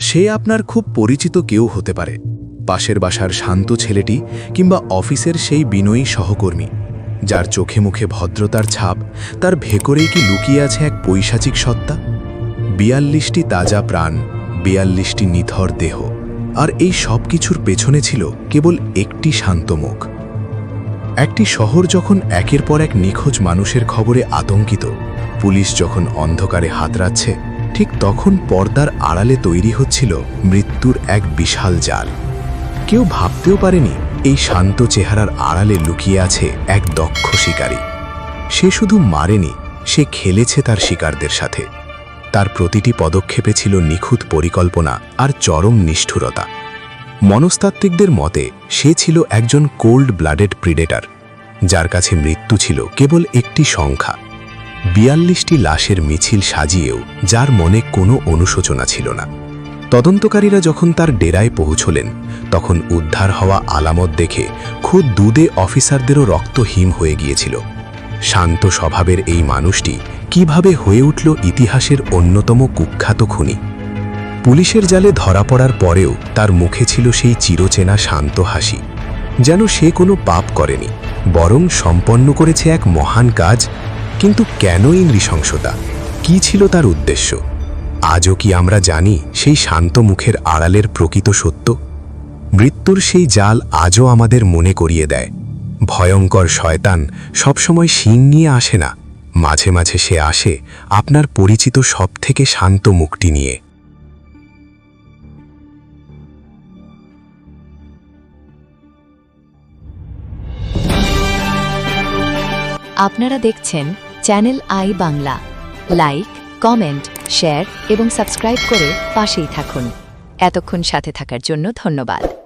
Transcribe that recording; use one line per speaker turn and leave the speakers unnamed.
সে আপনার খুব পরিচিত কেউ হতে পারে, পাশের বাসার শান্ত ছেলেটি কিংবা অফিসের সেই বিনয়ী সহকর্মী, যার চোখে মুখে ভদ্রতার ছাপ, তার ভেকরেই কি লুকিয়ে আছে এক পৈশাচিক সত্তা? বিয়াল্লিশটি তাজা প্রাণ, বিয়াল্লিশটি নিথর দেহ, আর এই সব কিছুর পেছনে ছিল কেবল একটি শান্ত মুখ। একটি শহর যখন একের পর এক নিখোঁজ মানুষের খবরে আতঙ্কিত, পুলিশ যখন অন্ধকারে হাতড়াচ্ছে ঠিক তখন পর্দার আড়ালে তৈরি হচ্ছিল মৃত্যুর এক বিশাল জাল। কেউ ভাবতেও পারেনি, এই শান্ত চেহারার আড়ালে লুকিয়ে আছে এক দক্ষ শিকারী। সে শুধু মারেনি, সে খেলেছে তার শিকারদের সাথে। তার প্রতিটি পদক্ষেপে ছিল নিখুঁত পরিকল্পনা আর চরম নিষ্ঠুরতা। মনস্তাত্ত্বিকদের মতে, সে ছিল একজন কোল্ড ব্লাডেড প্রিডেটার, যার কাছে মৃত্যু ছিল কেবল একটি সংখ্যা। বিয়াল্লিশটি লাশের মিছিল সাজিয়েও, যার মনে কোনো অনুশোচনা ছিল না। তদন্তকারীরা যখন তার ডেরায় পৌঁছলেন, তখন উদ্ধার হওয়া আলামত দেখে খুদ দুদে অফিসারদেরও রক্ত হিম হয়ে গিয়েছিল। শান্ত স্বভাবের এই মানুষটি কীভাবে হয়ে উঠল ইতিহাসের অন্যতম কুখ্যাত খুনি? পুলিশের জালে ধরা পড়ার পরেও তার মুখে ছিল সেই চিরচেনা শান্ত হাসি, যেন সে কোনো পাপ করেনি, বরং সম্পন্ন করেছে এক মহান কাজ কিন্তু কেন কেনই নৃশংসতা কি ছিল তার উদ্দেশ্য? আজও কি আমরা জানি সেই শান্ত মুখের আড়ালের প্রকৃত সত্য? মৃত্যুর সেই জাল আজও আমাদের মনে করিয়ে দেয়। ভয়ঙ্কর শয়তান সবসময় শিং নিয়ে আসে না। মাঝে মাঝে সে আসে আপনার পরিচিত সবথেকে শান্ত মুখটি নিয়ে।
আপনারা দেখছেন channel I Bangla. Like, comment, share এবং সাবস্ক্রাইব করে পাশেই থাকুন। এতক্ষণ সাথে থাকার জন্য ধন্যবাদ।